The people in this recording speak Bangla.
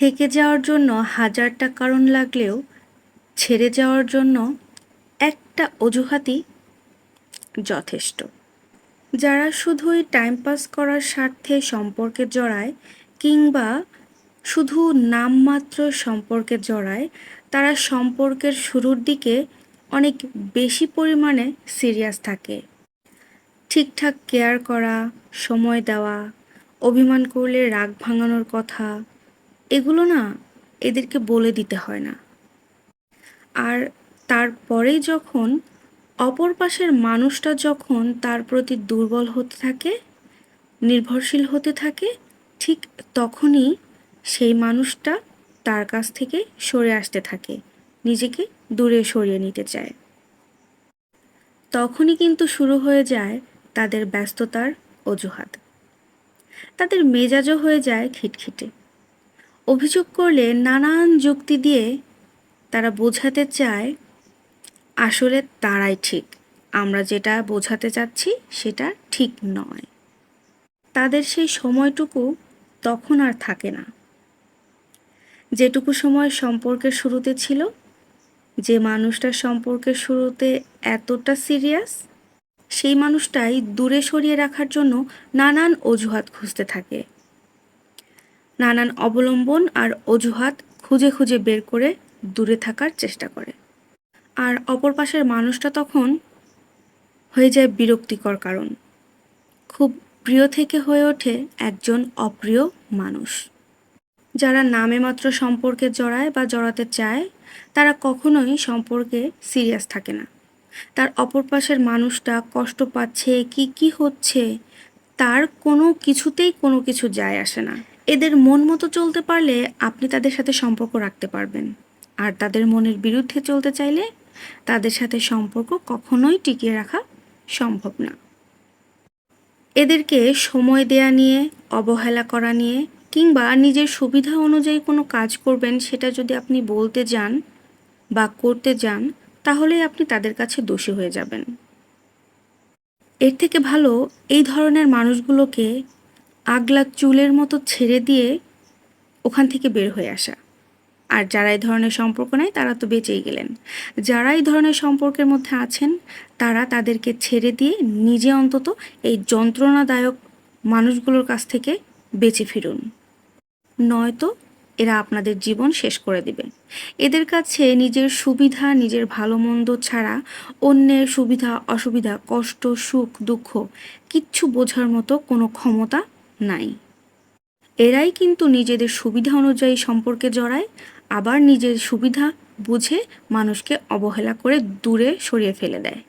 থেকে যাওয়ার জন্য হাজারটা কারণ লাগলেও ছেড়ে যাওয়ার জন্য একটা অজুহাতই যথেষ্ট। যারা শুধুই টাইম পাস করার স্বার্থে সম্পর্কে জড়ায় কিংবা শুধু নামমাত্র সম্পর্কে জড়ায়, তারা সম্পর্কের শুরুর দিকে অনেক বেশি পরিমাণে সিরিয়াস থাকে। ঠিকঠাক কেয়ার করা, সময় দেওয়া, অভিমান করলে রাগ ভাঙানোর কথা এগুলো না এদেরকে বলে দিতে হয় না। আর তারপরেই যখন অপর পাশের মানুষটা যখন তার প্রতি দুর্বল হতে থাকে, নির্ভরশীল হতে থাকে, ঠিক তখনই সেই মানুষটা তার কাছ থেকে সরে আসতে থাকে, নিজেকে দূরে সরিয়ে নিতে চায়। তখনই কিন্তু শুরু হয়ে যায় তাদের ব্যস্ততার অজুহাত। তাদের মেজাজও হয়ে যায় খিটখিটে। অভিযোগ করলে নানান যুক্তি দিয়ে তারা বোঝাতে চায়, আসলে তারাই ঠিক। আমরা যেটা বোঝাতে চাচ্ছি সেটা ঠিক নয়। তাদের সেই সময়টুকু তখন আর থাকে না। যেটুকু সময় সম্পর্কের শুরুতে ছিল, যে মানুষটার সম্পর্কের শুরুতে এতটা সিরিয়াস, সেই মানুষটাই দূরে সরিয়ে রাখার জন্য নানান অজুহাত খুঁজতে থাকে। নানান অবলম্বন আর অজুহাত খুঁজে খুঁজে বের করে দূরে থাকার চেষ্টা করে। আর অপর পাশের মানুষটা তখন হয়ে যায় বিরক্তিকর কারণ। খুব প্রিয় থেকে হয়ে ওঠে একজন অপ্রিয় মানুষ। যারা নামে মাত্র সম্পর্কে জড়ায় বা জড়াতে চায়, তারা কখনোই সম্পর্কে সিরিয়াস থাকে না। তার অপর পাশের মানুষটা কষ্ট পাচ্ছে, কি কি হচ্ছে, তার কোনো কিছুতেই কোনো কিছু যায় আসে না। এদের মন মতো চলতে পারলে আপনি তাদের সাথে সম্পর্ক রাখতে পারবেন। আর তাদের মনের বিরুদ্ধে চলতে চাইলে তাদের সাথে সম্পর্ক কখনোই টিকিয়ে রাখা সম্ভব না। এদেরকে সময় দেয়া নিয়ে, অবহেলা করা নিয়ে কিংবা নিজের সুবিধা অনুযায়ী কোনো কাজ করবেন সেটা যদি আপনি বলতে যান বা করতে যান তাহলে আপনি তাদের কাছে দোষী হয়ে যাবেন। এর থেকে ভালো এই ধরনের মানুষগুলোকে আগলা চুলের মতো ছেড়ে দিয়ে ওখান থেকে বের হয়ে আসা। আর যারা এই ধরনের সম্পর্ক নেয়, তারা তো বেঁচেই গেলেন। যারা এই ধরনের সম্পর্কের মধ্যে আছেন, তারা তাদেরকে ছেড়ে দিয়ে নিজে অন্তত এই যন্ত্রণাদায়ক মানুষগুলোর কাছ থেকে বেঁচে ফিরুন। নয়তো এরা আপনাদের জীবন শেষ করে দিবে। এদের কাছে নিজের সুবিধা, নিজের ভালো মন্দ ছাড়া অন্যের সুবিধা, অসুবিধা, কষ্ট, সুখ, দুঃখ, কিচ্ছু বোঝার মতো কোনো ক্ষমতা নাই। এরাই কিন্তু নিজেদের সুবিধা অনুযায়ী সম্পর্কে জড়ায়, আবার নিজের সুবিধা বুঝে মানুষকে অবহেলা করে দূরে সরিয়ে ফেলে দেয়।